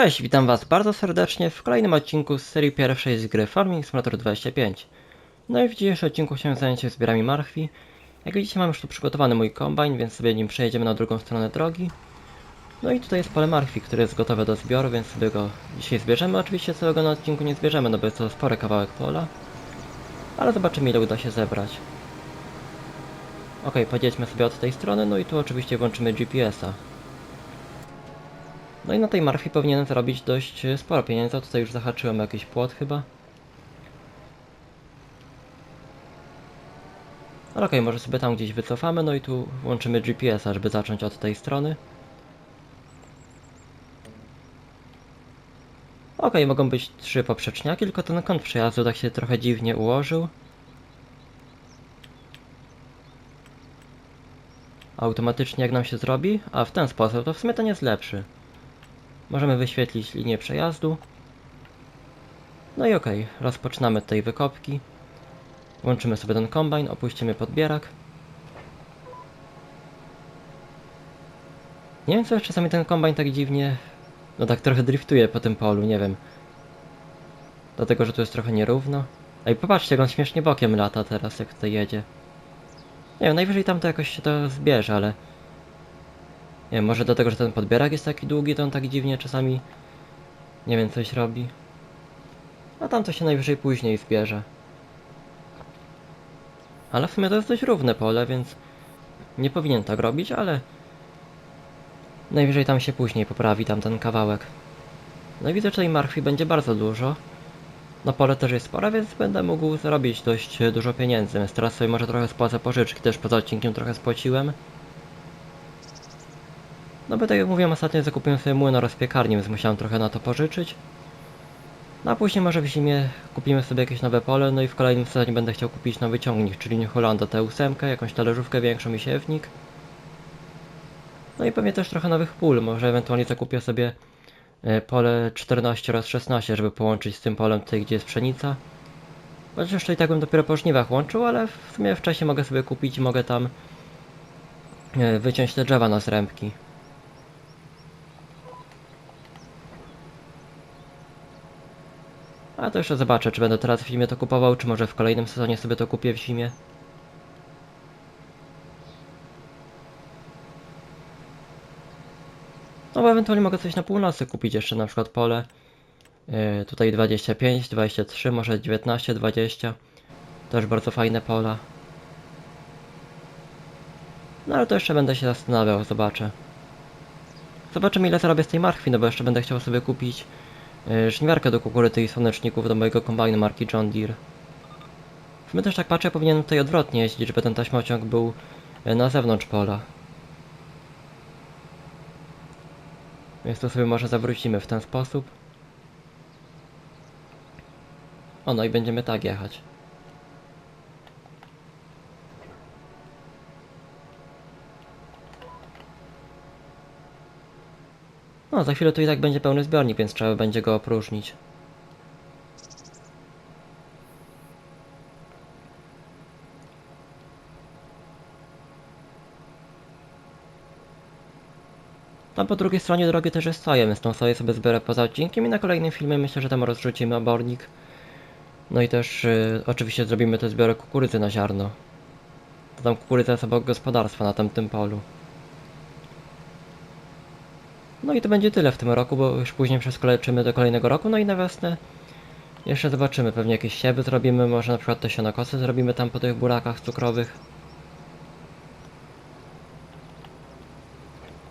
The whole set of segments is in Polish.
Cześć, witam was bardzo serdecznie w kolejnym odcinku z serii pierwszej z gry Farming Simulator 25. No i w dzisiejszym odcinku chciałem zająć się zbiorami marchwi. Jak widzicie mam już tu przygotowany mój kombajn, więc sobie nim przejedziemy na drugą stronę drogi. No i tutaj jest pole marchwi, które jest gotowe do zbioru, więc sobie go dzisiaj zbierzemy. Oczywiście całego na odcinku nie zbierzemy, no bo jest to spory kawałek pola. Ale zobaczymy ile uda się zebrać. Ok, pojedźmy sobie od tej strony, no i tu oczywiście włączymy GPS-a. No i na tej marfie powinienem zarobić dość e, sporo pieniędzy. Tutaj już zahaczyłem jakiś płot chyba. Ale okej, może sobie tam gdzieś wycofamy, no i tu włączymy GPS-a, żeby zacząć od tej strony. Okej, mogą być trzy poprzeczniaki, tylko ten kąt przejazdu tak się trochę dziwnie ułożył. Automatycznie jak nam się zrobi? A w ten sposób, to w sumie ten jest lepszy. Możemy wyświetlić linię przejazdu. No i okej, rozpoczynamy tej wykopki. Włączymy sobie ten kombajn, opuścimy podbierak. Nie wiem co czasami ten kombajn tak dziwnie... No tak trochę driftuje po tym polu, nie wiem. Dlatego, że tu jest trochę nierówno. Ej, popatrzcie, jak on śmiesznie bokiem lata teraz, jak tutaj jedzie. Nie wiem, najwyżej tam to jakoś się to zbierze, ale... Nie wiem, może dlatego, że ten podbierak jest taki długi, to on tak dziwnie czasami, nie wiem, coś robi. A tam to się najwyżej później zbierze. Ale w sumie to jest dość równe pole, więc nie powinien tak robić, ale najwyżej tam się później poprawi tam ten kawałek. No i widzę, że tej marchwi będzie bardzo dużo. No pole też jest spore, więc będę mógł zarobić dość dużo pieniędzy, więc teraz sobie może trochę spłacę pożyczki, też poza odcinkiem trochę spłaciłem. No bo tak jak mówiłem, ostatnio zakupiłem sobie młyn oraz piekarnię, więc musiałem trochę na to pożyczyć. No a później może w zimie kupimy sobie jakieś nowe pole, no i w kolejnym sezonie będę chciał kupić nowy ciągnik, czyli New Hollanda T8, jakąś talerzówkę większą i siewnik. No i pewnie też trochę nowych pól, może ewentualnie zakupię sobie e, pole 14 oraz 16, żeby połączyć z tym polem tutaj, gdzie jest pszenica. Chociaż jeszcze i tak bym dopiero po żniwach łączył, ale w sumie wcześniej mogę sobie kupić i mogę tam e, wyciąć te drzewa na zrębki. A to jeszcze zobaczę, czy będę teraz w zimie to kupował, czy może w kolejnym sezonie sobie to kupię w zimie. No bo ewentualnie mogę coś na północy kupić jeszcze, na przykład pole. Yy, tutaj 25, 23, może 19, 20. Też bardzo fajne pola. No ale to jeszcze będę się zastanawiał, zobaczę. Zobaczymy ile zarobię z tej marchwi, no bo jeszcze będę chciał sobie kupić yy, żniwiarkę do kukurydzy i słoneczników do mojego kombajnu marki John Deere. W sumie też tak patrzę, powinienem tutaj odwrotnie jeździć, żeby ten taśmociąg był yy, na zewnątrz pola. Więc to sobie może zawrócimy w ten sposób. O, no i będziemy tak jechać. No, za chwilę tu i tak będzie pełny zbiornik, więc trzeba będzie go opróżnić. A po drugiej stronie drogi też jest soja, więc tą soję sobie zbiorę poza odcinkiem i na kolejnym filmie myślę, że tam rozrzucimy obornik. No i też y, oczywiście zrobimy te zbiory kukurydzy na ziarno. To tam kukurydza jest obok gospodarstwa na tamtym polu. No i to będzie tyle w tym roku, bo już później przeskoleczymy do kolejnego roku, no i na wiosnę jeszcze zobaczymy, pewnie jakieś siewy zrobimy, może na przykład te sianokosy zrobimy tam po tych burakach cukrowych.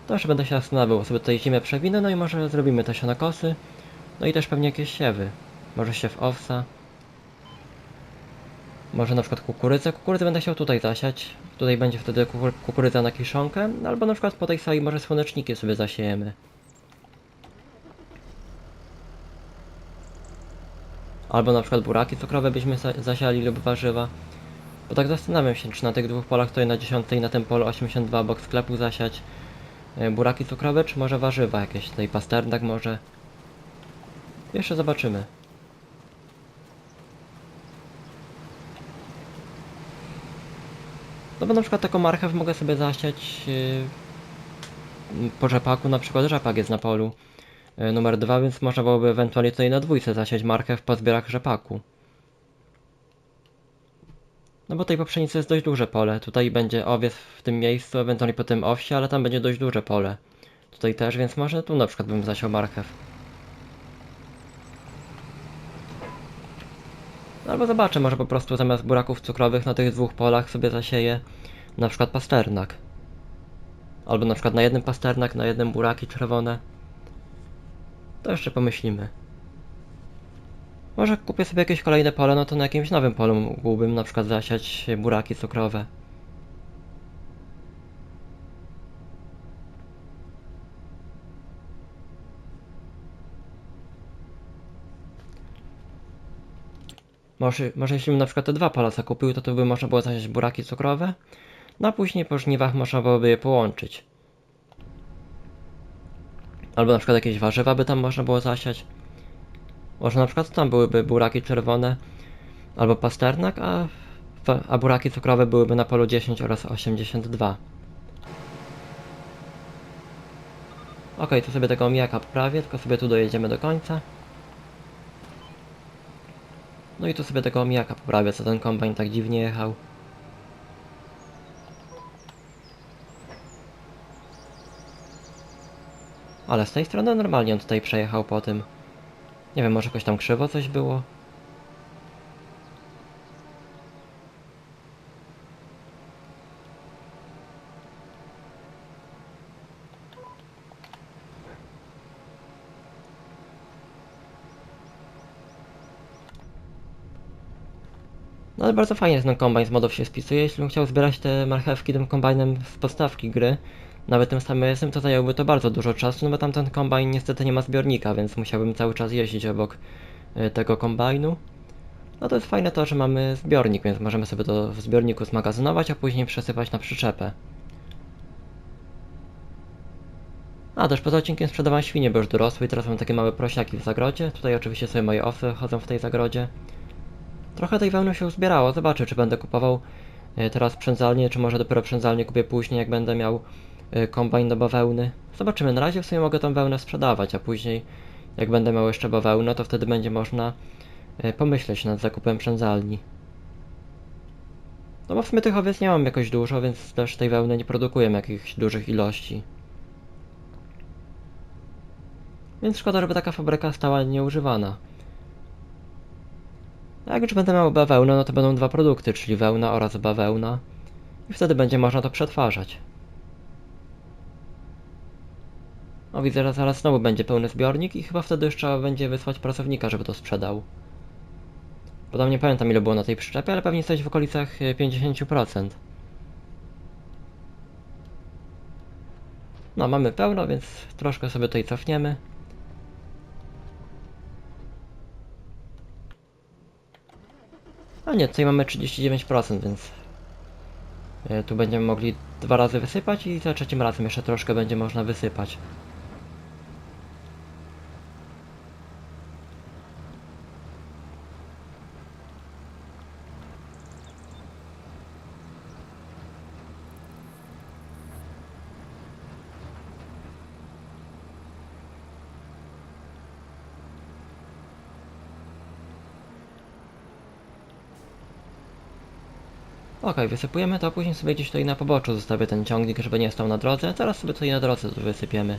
To jeszcze będę się zastanawiał, sobie tutaj zimę przewinę, no i może zrobimy te sianokosy. No i też pewnie jakieś siewy. Może siew owsa. Może na przykład kukurydzę. Kukurydzę będę chciał tutaj zasiać. Tutaj będzie wtedy kukur kukurydza na kiszonkę. Albo na przykład po tej sali może słoneczniki sobie zasiejemy. Albo na przykład buraki cukrowe byśmy za- zasiali lub warzywa. Bo tak zastanawiam się, czy na tych dwóch polach, tutaj na 10 i na tym polu 82 obok sklepu zasiać e, buraki cukrowe, czy może warzywa jakieś, tutaj pasternak może. Jeszcze zobaczymy. No bo na przykład taką marchew mogę sobie zasiać yy, po rzepaku, na przykład rzepak jest na polu e, numer dwa, więc można byłoby ewentualnie tutaj na dwójce zasiać marchew po zbiorach rzepaku. No bo tej po pszenicy jest dość duże pole. Tutaj będzie owiec w tym miejscu, ewentualnie po tym owsie, ale tam będzie dość duże pole. Tutaj też, więc może tu na przykład bym zasiał marchew. No Albo zobaczę, może po prostu zamiast buraków cukrowych na tych dwóch polach sobie zasieję na przykład pasternak. Albo na przykład na jednym pasternak, na jednym buraki czerwone. To jeszcze pomyślimy. Może kupię sobie jakieś kolejne pole, no to na jakimś nowym polu mógłbym na przykład zasiać buraki cukrowe. Może, może jeśli bym na przykład te dwa pola zakupił, to tu by można było zasiać buraki cukrowe, no a później po żniwach można byłoby je połączyć. Albo na przykład jakieś warzywa by tam można było zasiać. Może na przykład tam byłyby buraki czerwone albo pasternak, a, a buraki cukrowe byłyby na polu 10 oraz 82. Ok, to sobie tego omijaka poprawię, tylko sobie tu dojedziemy do końca. No i tu sobie tego omijaka poprawię, co ten kombajn tak dziwnie jechał. Ale z tej strony normalnie on tutaj przejechał po tym. Nie wiem, może jakoś tam krzywo coś było? No ale bardzo fajnie ten kombajn z modów się spisuje. Jeśli bym chciał zbierać te marchewki tym kombajnem z podstawki gry, nawet tym samym jestem, to zajęłoby to bardzo dużo czasu, no bo tamten kombajn niestety nie ma zbiornika, więc musiałbym cały czas jeździć obok y, tego kombajnu. No to jest fajne to, że mamy zbiornik, więc możemy sobie to w zbiorniku zmagazynować, a później przesypać na przyczepę. A, też poza odcinkiem sprzedawałem świnie, bo już dorosły i teraz mam takie małe prosiaki w zagrodzie. Tutaj oczywiście sobie moje owce chodzą w tej zagrodzie. Trochę tej wełny się uzbierało, zobaczę czy będę kupował e, teraz przędzalnię, czy może dopiero przędzalnię kupię później, jak będę miał e, kombajn do bawełny. Zobaczymy, na razie w sumie mogę tą wełnę sprzedawać, a później jak będę miał jeszcze bawełnę, to wtedy będzie można e, pomyśleć nad zakupem przędzalni. No bo w sumie tych owiec nie mam jakoś dużo, więc też tej wełny nie produkuję jakichś dużych ilości. Więc szkoda, żeby taka fabryka stała nieużywana. Jak już będę miał bawełnę, no to będą dwa produkty, czyli wełna oraz bawełna. I wtedy będzie można to przetwarzać. O, widzę, że zaraz znowu będzie pełny zbiornik i chyba wtedy już trzeba będzie wysłać pracownika, żeby to sprzedał. Bo tam nie pamiętam ile było na tej przyczepie, ale pewnie coś w okolicach e, 50%. No, mamy pełno, więc troszkę sobie tutaj cofniemy. A nie, tutaj mamy 39%, więc e, tu będziemy mogli dwa razy wysypać i za trzecim razem jeszcze troszkę będzie można wysypać. Okej, wysypujemy to, a później sobie gdzieś tutaj na poboczu zostawię ten ciągnik, żeby nie stał na drodze. Teraz sobie tutaj na drodze to wysypiemy.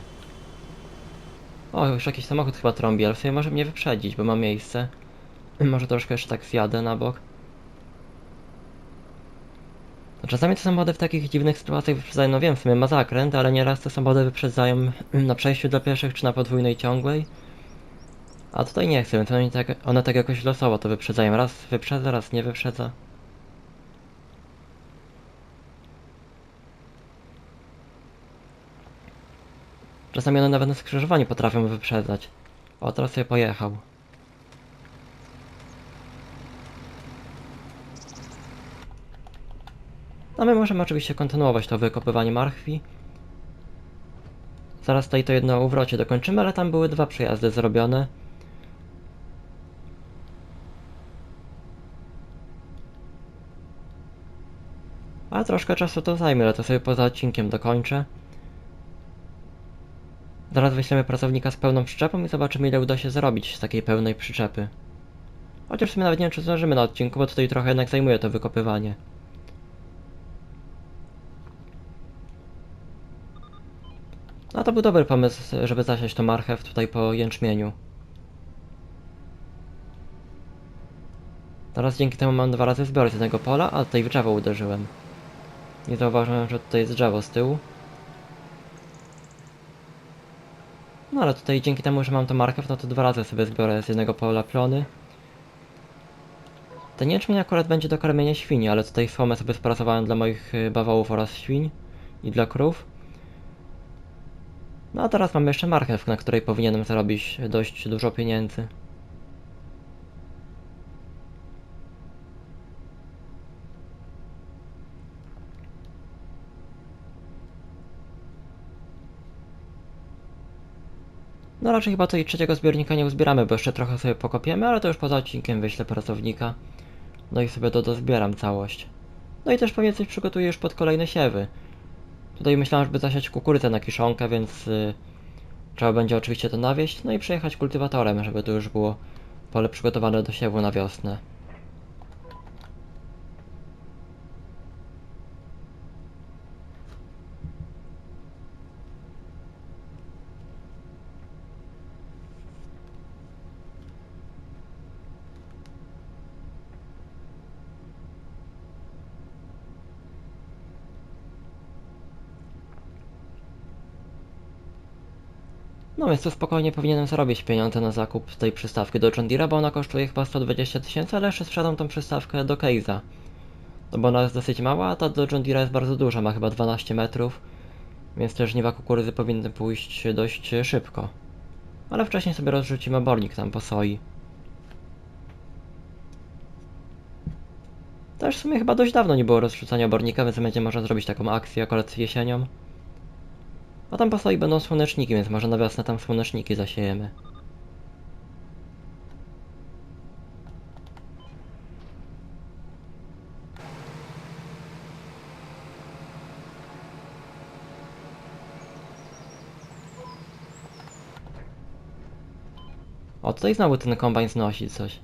O, już jakiś samochód chyba trąbi, ale w sumie może mnie wyprzedzić, bo ma miejsce. Może troszkę jeszcze tak zjadę na bok. Czasami te samochody w takich dziwnych sytuacjach wyprzedzają, no wiem, w sumie ma zakręt, ale nieraz te samochody wyprzedzają na przejściu dla pieszych czy na podwójnej ciągłej. A tutaj nie chcę, więc one tak, one tak jakoś losowo to wyprzedzają. Raz wyprzedza, raz nie wyprzedza. Czasami one nawet na skrzyżowaniu potrafią wyprzedzać. O, teraz sobie pojechał. No my możemy oczywiście kontynuować to wykopywanie marchwi. Zaraz tutaj to jedno uwrocie dokończymy, ale tam były dwa przejazdy zrobione. Ale troszkę czasu to zajmie, ale to sobie poza odcinkiem dokończę. Zaraz wyślemy pracownika z pełną przyczepą i zobaczymy ile uda się zrobić z takiej pełnej przyczepy. Chociaż w sumie nawet nie wiem czy zdążymy na odcinku, bo tutaj trochę jednak zajmuje to wykopywanie. No to był dobry pomysł, żeby zasiać to marchew tutaj po jęczmieniu. Teraz dzięki temu mam dwa razy zbiór z jednego pola, a tutaj w drzewo uderzyłem. Nie zauważyłem, że tutaj jest drzewo z tyłu. No ale tutaj dzięki temu, że mam to marchew, no to dwa razy sobie zbiorę z jednego pola plony. Ten jęczmień akurat będzie do karmienia świni, ale tutaj słomę sobie spracowałem dla moich y, bawołów oraz świń i dla krów. No a teraz mamy jeszcze marchew, na której powinienem zarobić dość dużo pieniędzy. No raczej chyba tutaj trzeciego zbiornika nie uzbieramy, bo jeszcze trochę sobie pokopiemy, ale to już poza odcinkiem wyślę pracownika. No i sobie to dozbieram całość. No i też pewnie coś przygotuję już pod kolejne siewy. Tutaj myślałem, żeby zasiać kukurydzę na kiszonkę, więc y, trzeba będzie oczywiście to nawieść, no i przejechać kultywatorem, żeby to już było pole przygotowane do siewu na wiosnę. No więc tu spokojnie powinienem zarobić pieniądze na zakup tej przystawki do John Deere'a, bo ona kosztuje chyba 120 tysięcy, ale jeszcze sprzedam tą przystawkę do Case'a. No bo ona jest dosyć mała, a ta do John Deere'a jest bardzo duża, ma chyba 12 metrów, więc te żniwa kukurydzy powinny pójść dość szybko. Ale wcześniej sobie rozrzucimy obornik tam po soi. Też w sumie chyba dość dawno nie było rozrzucania obornika, więc będzie można zrobić taką akcję akurat jesienią. A tam po soi będą słoneczniki, więc może na wiosnę tam słoneczniki zasiejemy. O, tutaj znowu ten kombajn znosi coś.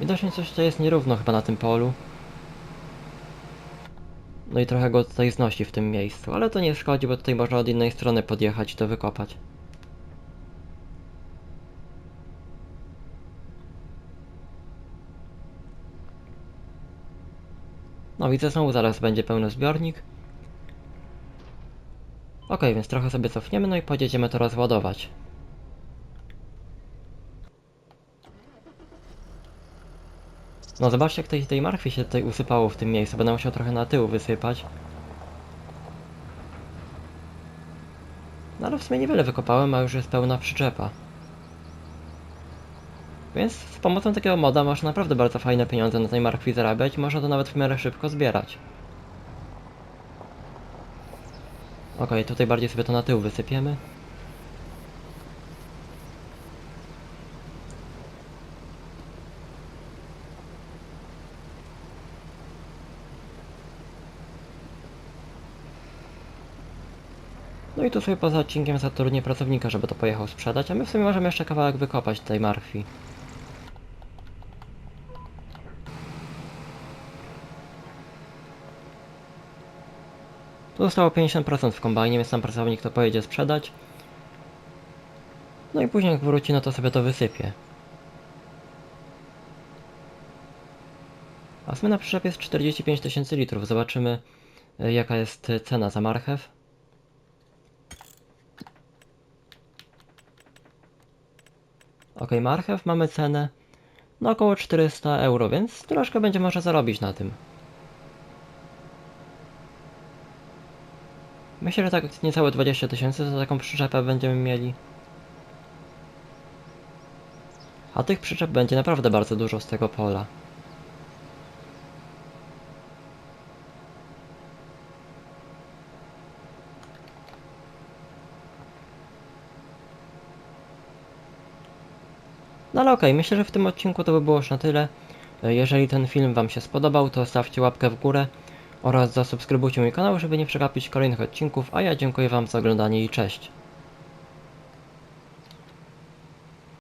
Widocznie coś tutaj jest nierówno chyba na tym polu. No i trochę go tutaj znosi w tym miejscu, ale to nie szkodzi, bo tutaj można od innej strony podjechać i to wykopać. No widzę, znowu zaraz będzie pełny zbiornik. Ok, więc trochę sobie cofniemy, no i pojedziemy to rozładować. No zobaczcie jak tej, tej marchwi się tutaj usypało w tym miejscu, będę musiał trochę na tył wysypać. No ale w sumie niewiele wykopałem, a już jest pełna przyczepa. Więc z pomocą takiego moda można naprawdę bardzo fajne pieniądze na tej marchwi zarabiać można to nawet w miarę szybko zbierać. Okej, tutaj bardziej sobie to na tył wysypiemy. No i tu sobie poza odcinkiem zatrudnię pracownika, żeby to pojechał sprzedać, a my w sumie możemy jeszcze kawałek wykopać tej marchwi. Tu zostało 50% w kombajnie, więc tam pracownik to pojedzie sprzedać. No i później jak wróci, no to sobie to wysypie. A sumie na przyczepie jest 45 tysięcy litrów. Zobaczymy y, jaka jest cena za marchew. Ok, marchew mamy cenę no około 400 euro, więc troszkę będzie można zarobić na tym. Myślę, że tak niecałe 20 tysięcy za taką przyczepę będziemy mieli. A tych przyczep będzie naprawdę bardzo dużo z tego pola. No ale okej, myślę, że w tym odcinku to by było już na tyle. E, Jeżeli ten film Wam się spodobał, to stawcie łapkę w górę oraz zasubskrybujcie mój kanał, żeby nie przegapić kolejnych odcinków, a ja dziękuję Wam za oglądanie i cześć.